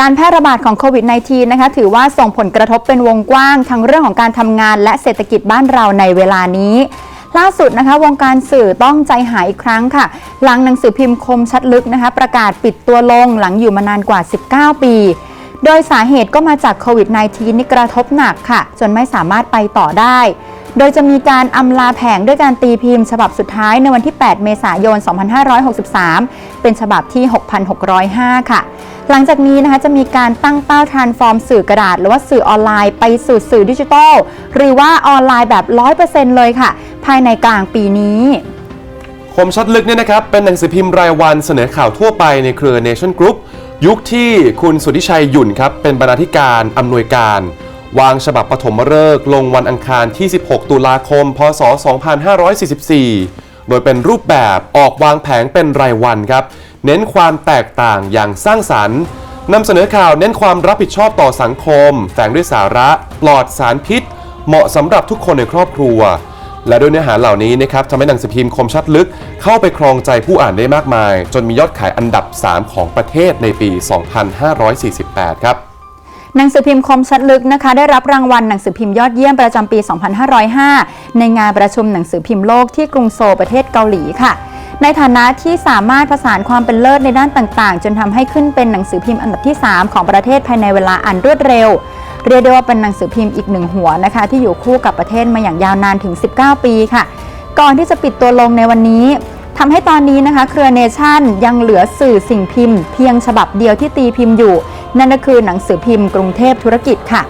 การแพร่ระบาดของโควิด -19 นะคะถือว่าส่งผลกระทบเป็นวงกว้าง ทั้งเรื่องของการทำงานและเศรษฐกิจบ้านเราในเวลานี้ ล่าสุดนะคะวงการสื่อต้องใจหายอีกครั้งค่ะ หลังหนังสือพิมพ์คมชัดลึกนะคะ ประกาศปิดตัวลงหลังอยู่มานานกว่า 19 ปี โดยสาเหตุก็มาจากโควิด -19 นี่กระทบหนักค่ะ จนไม่สามารถไปต่อได้ โดยจะมีการอำลาแผงด้วยการตีพิมพ์ ฉบับสุดท้ายในวันที่ 8 เมษายน 2563 เป็นฉบับที่ 6,605 ค่ะ หลังจากนี้นะคะจะมีการตั้งเป้าทรานส์ฟอร์มสื่อกระดาษ หรือว่าสื่อออนไลน์ไปสู่สื่อดิจิทัล หรือว่าออนไลน์แบบ 100%เลยค่ะ ภายในกลางปีนี้คมชัดลึกเนี่ยนะครับเป็นหนังสือพิมพ์รายวันเสนอข่าวทั่วไปในเครือ Nation Group ยุคที่คุณสุทธิชัยหยุ่นครับเป็นบรรณาธิการอำนวยการ วางฉบับปฐมฤกษ์ลงวันอังคารที่ 16 ตุลาคม พศ 2544 โดยเป็นรูปแบบออกวางแผงเป็นรายวันครับ เน้นความแตกต่างอย่างสร้างสรรค์นำเสนอข่าวเน้นความรับผิดชอบต่อสังคม แฝงด้วยสาระปลอดสารพิษ เหมาะสำหรับทุกคนในครอบครัว และด้วยเนื้อหาเหล่านี้นะครับทำให้หนังสือพิมพ์คมชัดลึก เข้าไปครองใจผู้อ่านได้มากมาย จนมียอดขายอันดับ 3 ของประเทศในปี 2548 ครับ หนังสือพิมพ์คมชัดลึกนะคะ ได้รับรางวัลหนังสือพิมพ์ยอดเยี่ยมประจำปี 2505 ในงานประชุมหนังสือพิมพ์โลกที่กรุงโซลประเทศเกาหลีค่ะในฐานะที่สามารถผสานความเป็นเลิศในด้านต่างๆ จนทำให้ขึ้นเป็นหนังสือพิมพ์อันดับที่ 3 ของประเทศภายในเวลาอันรวดเร็ว เรียกได้ว่าเป็นหนังสือพิมพ์อีกหนึ่งหัวนะคะ ที่อยู่คู่กับประเทศมาอย่างยาวนานถึง 19 ปีค่ะ ก่อนที่จะปิดตัวลงในวันนี้ทำให้ตอนนี้นะคะเครือเนชั่นยังเหลือสื่อสิ่งพิมพ์ เพียงฉบับเดียวที่ตีพิมพ์อยู่ นั่นก็คือหนังสือพิมพ์กรุงเทพธุรกิจค่ะ